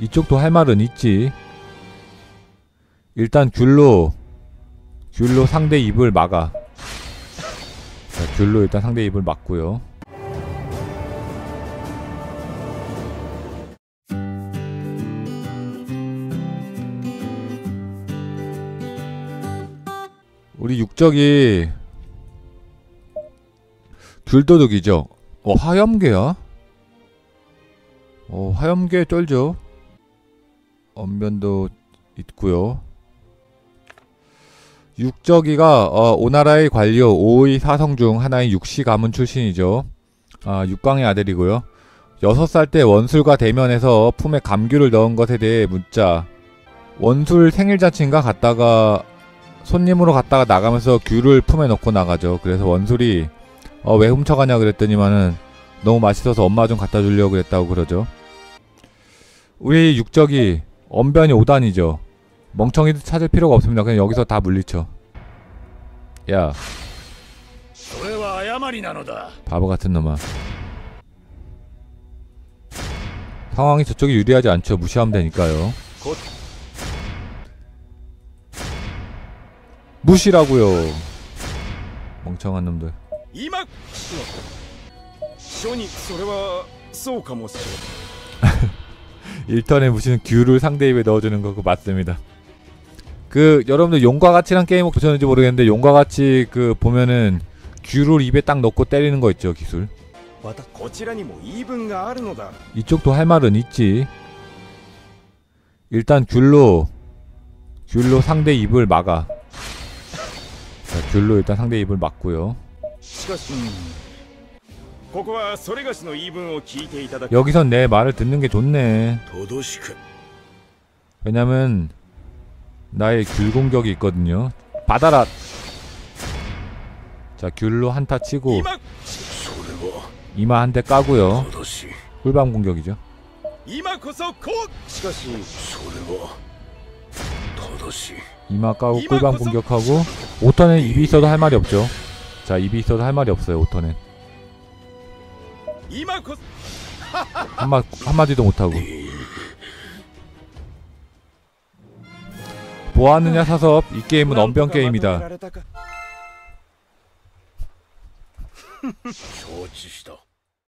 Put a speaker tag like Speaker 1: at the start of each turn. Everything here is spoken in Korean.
Speaker 1: 이쪽도 할 말은 있지. 일단 귤로 귤로 상대 입을 막아. 자, 귤로 일단 상대 입을 막고요. 우리 육적이 귤도둑이죠. 어 화염계야? 어 화염계 쩔죠. 언변도 있고요. 육적이가 어, 오나라의 관료 오의 사성 중 하나인 육시 가문 출신이죠. 아, 육광의 아들이고요. 여섯 살때 원술과 대면해서 품에 감귤을 넣은 것에 대해 묻자 원술 생일잔치인가 갔다가 손님으로 갔다가 나가면서 귤을 품에 넣고 나가죠. 그래서 원술이 어, 왜 훔쳐가냐 그랬더니만은 너무 맛있어서 엄마 좀 갖다 주려고 그랬다고 그러죠. 우리 육적이 언변이 5단이죠. 멍청이도 찾을 필요가 없습니다. 그냥 여기서 다 물리쳐. 야. 바보 같은 놈아. 상황이 저쪽이 유리하지 않죠. 무시하면 되니까요. 무시라고요. 멍청한 놈들. 1턴에 무시는 귤을 상대 입에 넣어주는 거 그거 맞습니다. 그 여러분들 용과 같이란 게임 보셨는지 모르겠는데 용과 같이 그 보면은 귤을 입에 딱 넣고 때리는 거 있죠 기술. 이쪽도 할 말은 있지. 일단 귤로 귤로 상대 입을 막아. 자, 귤로 일단 상대 입을 막고요. 여기선 내 말을 듣는 게 좋네. 왜냐면 나의 귤 공격이 있거든요. 받아라. 자 귤로 한타 치고 이마 한 대 까고요. 꿀밤 공격이죠. 이마 까고 꿀밤 공격하고 오턴에 입이 있어도 할 말이 없죠. 자 입이 있어도 할 말이 없어요 오턴에.
Speaker 2: 이마코스.
Speaker 1: 한마 한마디도 못하고. 뭐하느냐 사섭. 이 게임은 언변 게임이다.
Speaker 2: 음.